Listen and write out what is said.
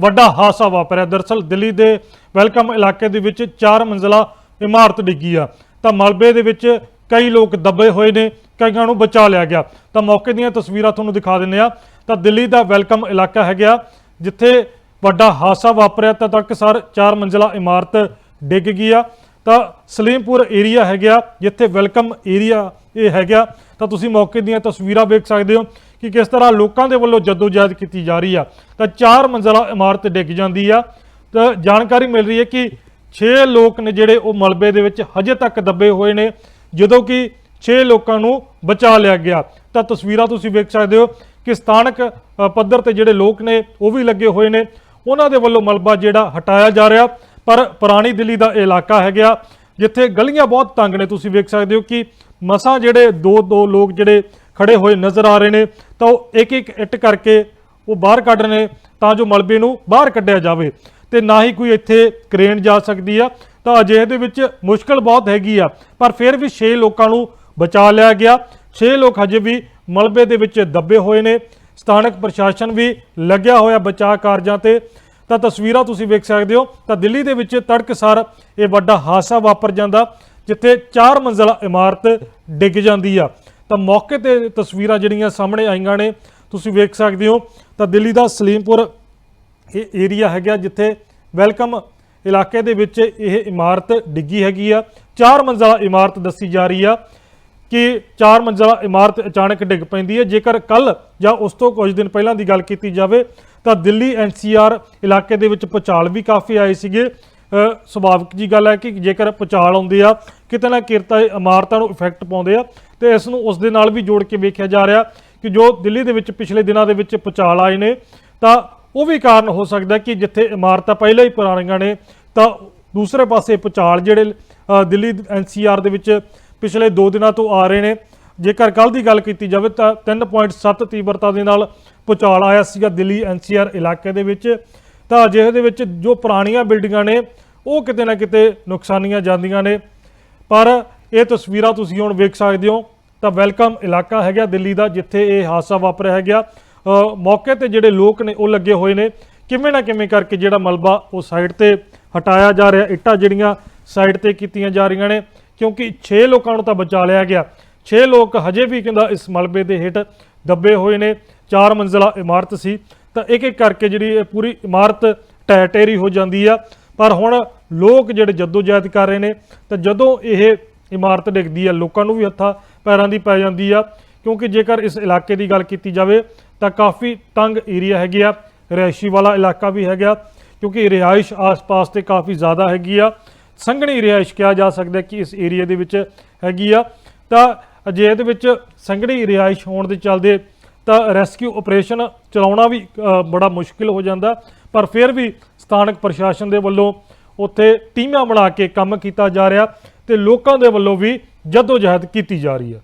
ਵੱਡਾ ਹਾਦਸਾ ਵਾਪਰਿਆ। ਦਰਸਲ ਦਿੱਲੀ ਦੇ ਵੈਲਕਮ ਇਲਾਕੇ ਦੇ ਵਿੱਚ ਚਾਰ ਮੰਜ਼ਲਾ ਇਮਾਰਤ ਡਿੱਗੀ ਆ। ਤਾਂ ਮਲਬੇ ਦੇ ਵਿੱਚ ਕਈ ਲੋਕ ਦੱਬੇ ਹੋਏ ਨੇ, ਕਈਆਂ ਨੂੰ ਬਚਾ ਲਿਆ ਗਿਆ। ਤਾਂ ਮੌਕੇ ਦੀਆਂ ਤਸਵੀਰਾਂ ਤੁਹਾਨੂੰ ਦਿਖਾ ਦਿੰਨੇ ਆ। ਤਾਂ ਦਿੱਲੀ ਦਾ ਵੈਲਕਮ ਇਲਾਕਾ ਹੈਗਾ, ਜਿੱਥੇ ਵੱਡਾ ਹਾਦਸਾ ਵਾਪਰਿਆ। ਤਾਂ ਤੱਕ ਤੜਕਸਾਰ ਚਾਰ ਮੰਜ਼ਲਾ ਇਮਾਰਤ ਡਿੱਗ ਗਈ ਆ। ਤਾਂ ਸਲੀਮਪੁਰ ਏਰੀਆ ਹੈਗਾ, ਜਿੱਥੇ ਵੈਲਕਮ ਏਰੀਆ ਇਹ ਹੈਗਾ। ਤਾਂ ਤੁਸੀਂ ਮੌਕੇ ਦੀਆਂ ਤਸਵੀਰਾਂ ਵੇਖ ਸਕਦੇ ਹੋ ਕਿ ਕਿਸ ਤਰ੍ਹਾਂ ਲੋਕਾਂ ਦੇ ਵੱਲੋਂ ਜਦੋਜਹਿਦ ਕੀਤੀ ਜਾ ਰਹੀ ਆ। ਤਾਂ ਚਾਰ ਮੰਜ਼ਲਾ ਇਮਾਰਤ ਡਿੱਗ ਜਾਂਦੀ ਆ। ਤਾਂ ਜਾਣਕਾਰੀ ਮਿਲ ਰਹੀ ਹੈ ਕਿ 6 ਲੋਕ ਨੇ ਜਿਹੜੇ ਉਹ ਮਲਬੇ ਦੇ ਵਿੱਚ ਹਜੇ ਤੱਕ ਦੱਬੇ ਹੋਏ ਨੇ, ਜਦੋਂ ਕਿ 6 ਲੋਕਾਂ ਨੂੰ ਬਚਾ ਲਿਆ ਗਿਆ। ਤਾਂ ਤਸਵੀਰਾਂ ਤੁਸੀਂ ਵੇਖ ਸਕਦੇ ਹੋ ਕਿ ਸਥਾਨਕ ਪੱਧਰ ਤੇ ਜਿਹੜੇ ਲੋਕ ਨੇ ਉਹ ਵੀ ਲੱਗੇ ਹੋਏ ਨੇ। ਉਹਨਾਂ ਦੇ ਵੱਲੋਂ ਮਲਬਾ ਜਿਹੜਾ ਹਟਾਇਆ ਜਾ ਰਿਹਾ। ਪਰ ਪੁਰਾਣੀ ਦਿੱਲੀ ਦਾ ਇਹ ਇਲਾਕਾ ਹੈਗਾ, ਜਿੱਥੇ ਗਲੀਆਂ ਬਹੁਤ ਤੰਗ ਨੇ, ਤੁਸੀਂ ਵੇਖ ਸਕਦੇ ਹੋ ਕਿ ਮਸਾਂ ਜਿਹੜੇ ਦੋ ਦੋ ਲੋਕ ਜਿਹੜੇ ਖੜੇ ਹੋਏ ਨਜ਼ਰ ਆ ਰਹੇ ਨੇ, ਤਾਂ ਉਹ ਇੱਕ ਇੱਕ ਇੱਟ ਕਰਕੇ ਉਹ ਬਾਹਰ ਕੱਢ ਰਹੇ ਨੇ, ਤਾਂ ਜੋ ਮਲਬੇ ਨੂੰ ਬਾਹਰ ਕੱਢਿਆ ਜਾਵੇ ਤੇ ਨਾ ਹੀ ਕੋਈ ਇੱਥੇ ਕ੍ਰੇਨ ਜਾ ਸਕਦੀ ਆ। ਤਾਂ ਅਜਿਹੇ ਦੇ ਵਿੱਚ ਮੁਸ਼ਕਲ ਬਹੁਤ ਹੈਗੀ ਆ, ਪਰ ਫਿਰ ਵੀ 6 ਲੋਕਾਂ ਨੂੰ ਬਚਾ ਲਿਆ ਗਿਆ। 6 ਲੋਕ ਹਜੇ ਵੀ ਮਲਬੇ ਦੇ ਵਿੱਚ ਦੱਬੇ ਹੋਏ ਨੇ। ਸਥਾਨਕ ਪ੍ਰਸ਼ਾਸਨ ਵੀ ਲੱਗਿਆ ਹੋਇਆ ਬਚਾਅ ਕਾਰਜਾਂ ਤੇ। ਤਾਂ ਤਸਵੀਰਾਂ ਤੁਸੀਂ ਵੇਖ ਸਕਦੇ ਹੋ, ਤਾਂ ਦਿੱਲੀ ਦੇ ਵਿੱਚ ਤੜਕਸਾਰ ਇਹ ਵੱਡਾ ਹਾਦਸਾ ਵਾਪਰ ਜਾਂਦਾ, ਜਿੱਥੇ ਚਾਰ ਮੰਜ਼ਲਾ ਇਮਾਰਤ ਡਿੱਗ ਜਾਂਦੀ ਆ। ਤਾਂ ਮੌਕੇ ਤੇ ਤਸਵੀਰਾਂ ਜਿਹੜੀਆਂ ਸਾਹਮਣੇ ਆਈਆਂ ਨੇ, ਤੁਸੀਂ ਵੇਖ ਸਕਦੇ ਹੋ, ਤਾਂ ਦਿੱਲੀ ਦਾ ਸਲੀਮਪੁਰ ਇਹ ਏਰੀਆ ਹੈਗਾ, ਜਿੱਥੇ ਵੈਲਕਮ ਇਲਾਕੇ ਦੇ ਵਿੱਚ ਇਹ ਇਮਾਰਤ ਡਿੱਗੀ ਹੈਗੀ ਆ। ਚਾਰ ਮੰਜ਼ਲਾ ਇਮਾਰਤ ਦੱਸੀ ਜਾ ਰਹੀ ਆ ਕਿ ਚਾਰ ਮੰਜ਼ਲਾ ਇਮਾਰਤ ਅਚਾਨਕ ਡਿੱਗ ਪੈਂਦੀ ਹੈ। ਜੇਕਰ ਕੱਲ ਜਾਂ ਉਸ ਤੋਂ ਕੁਝ ਦਿਨ ਪਹਿਲਾਂ ਦੀ ਗੱਲ ਕੀਤੀ ਜਾਵੇ ਤਾਂ ਦਿੱਲੀ ਐਨਸੀਆਰ ਇਲਾਕੇ ਦੇ ਵਿੱਚ ਭੁਚਾਲ ਵੀ ਕਾਫੀ ਆਏ ਸੀਗੇ। ਸੁਭਾਵਿਕ ਜੀ ਗੱਲ ਹੈ ਕਿ ਜੇਕਰ ਭੁਚਾਲ ਆਉਂਦੇ ਆ ਕਿਤੇ ਨਾ ਕਿਤੇ ਇਹ ਇਮਾਰਤਾਂ ਨੂੰ ਇਫੈਕਟ ਪਾਉਂਦੇ ਆ ਤੇ ਇਸ ਨੂੰ ਉਸ ਦੇ ਨਾਲ ਵੀ ਜੋੜ ਕੇ ਵੇਖਿਆ ਜਾ ਰਿਹਾ ਕਿ ਜੋ ਦਿੱਲੀ ਦੇ ਵਿੱਚ ਪਿਛਲੇ ਦਿਨਾਂ ਦੇ ਵਿੱਚ ਭੁਚਾਲ ਆਏ ਨੇ ਤਾਂ ਉਹ ਵੀ ਕਾਰਨ ਹੋ ਸਕਦਾ ਕਿ ਜਿੱਥੇ ਇਮਾਰਤਾਂ ਪਹਿਲਾਂ ਹੀ ਪੁਰਾਣੀਆਂ ਨੇ ਤਾਂ ਦੂਸਰੇ ਪਾਸੇ ਭੁਚਾਲ ਜਿਹੜੇ ਅ, ਦਿੱਲੀ ਐਨਸੀਆਰ ਦੇ ਵਿੱਚ ਪਿਛਲੇ 2 ਦਿਨਾਂ ਤੋਂ ਆ ਰਹੇ ਨੇ। ਜੇਕਰ ਕੱਲ ਦੀ ਗੱਲ ਕੀਤੀ ਜਾਵੇ ਤਾਂ 3.7 ਤੀਬਰਤਾ ਦੇ ਨਾਲ ਭੁਚਾਲ ਆਇਆ ਸੀਗਾ ਦਿੱਲੀ ਐਨਸੀਆਰ ਇਲਾਕੇ ਦੇ ਵਿੱਚ, ਤਾਂ ਅਜਿਹੇ ਦੇ ਵਿੱਚ ਜੋ ਪੁਰਾਣੀਆਂ ਬਿਲਡਿੰਗਾਂ ਨੇ, ਉਹ ਕਿਤੇ ਨਾ ਕਿਤੇ ਨੁਕਸਾਨੀਆਂ ਜਾਂਦੀਆਂ ਨੇ। ਪਰ ਇਹ ਤਸਵੀਰਾਂ ਤੁਸੀਂ ਹੁਣ ਵੇਖ ਸਕਦੇ ਹੋ, ਤਾਂ ਵੈਲਕਮ ਇਲਾਕਾ ਹੈਗਾ ਦਿੱਲੀ ਦਾ, ਜਿੱਥੇ ਇਹ ਹਾਦਸਾ ਵਾਪਰਿਆ ਹੈਗਾ। ਮੌਕੇ ਤੇ ਜਿਹੜੇ ਲੋਕ ਨੇ, ਉਹ ਲੱਗੇ ਹੋਏ ਨੇ। ਕਿਵੇਂ ਨਾ ਕਿਵੇਂ ਕਰਕੇ ਜਿਹੜਾ ਮਲਬਾ ਉਹ ਸਾਈਡ ਤੇ ਹਟਾਇਆ ਜਾ ਰਿਹਾ, ਇੱਟਾਂ ਜਿਹੜੀਆਂ ਸਾਈਡ ਤੇ ਕੀਤੀਆਂ ਜਾ ਰਹੀਆਂ ਨੇ, ਕਿਉਂਕਿ 6 ਲੋਕਾਂ ਨੂੰ ਤਾਂ ਬਚਾ ਲਿਆ ਗਿਆ। 6 ਲੋਕ ਹਜੇ ਵੀ ਕਹਿੰਦਾ ਇਸ ਮਲਬੇ ਦੇ ਹੇਠ ਦੱਬੇ ਹੋਏ ਨੇ। ਚਾਰ ਮੰਜ਼ਲਾ ਇਮਾਰਤ ਸੀ। ਤਾਂ ਇੱਕ ਇੱਕ ਕਰਕੇ ਜਿਹੜੀ ਇਹ ਪੂਰੀ ਇਮਾਰਤ ਢਹਿ ਢੇਰੀ ਹੋ ਜਾਂਦੀ ਆ। ਪਰ ਹੁਣ ਲੋਕ ਜਿਹੜੇ ਜਦੋਜਹਿਦ ਕਰ ਰਹੇ ਨੇ, ਤਾਂ ਜਦੋਂ ਇਹ ਇਮਾਰਤ ਡਿੱਗਦੀ ਆ, ਲੋਕਾਂ ਨੂੰ ਵੀ ਹੱਥਾਂ ਪੈਰਾਂ ਦੀ ਪੈ ਜਾਂਦੀ ਆ। ਕਿਉਂਕਿ ਜੇਕਰ ਇਸ ਇਲਾਕੇ ਦੀ ਗੱਲ ਕੀਤੀ ਜਾਵੇ, ਤਾਂ ਕਾਫੀ ਤੰਗ ਏਰੀਆ ਹੈਗੇ ਆ। ਰਿਹਾਇਸ਼ੀ ਵਾਲਾ ਇਲਾਕਾ ਵੀ ਹੈਗਾ, ਕਿਉਂਕਿ ਰਿਹਾਇਸ਼ ਆਸ-ਪਾਸ ਤੇ ਕਾਫੀ ਜ਼ਿਆਦਾ ਹੈਗੀ ਆ। ਸੰਘਣੀ ਰਿਹਾਇਸ਼ ਕਿਹਾ ਜਾ ਸਕਦਾ ਕਿ ਇਸ ਏਰੀਆ ਦੇ ਵਿੱਚ ਹੈਗੀ ਆ। ਤਾਂ ਅਜੇ ਦੇ ਵਿੱਚ ਸੰਘਣੀ ਰਿਹਾਇਸ਼ ਹੋਣ ਦੇ ਚੱਲਦੇ ਤਾਂ ਰੈਸਕਿਊ ਆਪਰੇਸ਼ਨ ਚਲਾਉਣਾ ਵੀ ਬੜਾ ਮੁਸ਼ਕਿਲ ਹੋ ਜਾਂਦਾ। ਪਰ ਫਿਰ ਵੀ ਸਥਾਨਕ ਪ੍ਰਸ਼ਾਸਨ ਦੇ ਵੱਲੋਂ ਉੱਥੇ ਟੀਮਾਂ ਬਣਾ ਕੇ ਕੰਮ ਕੀਤਾ ਜਾ ਰਿਹਾ ਤੇ ਲੋਕਾਂ ਦੇ ਵੱਲੋਂ ਵੀ ਜਦੋਜਹਿਦ ਕੀਤੀ ਜਾ ਰਹੀ ਹੈ।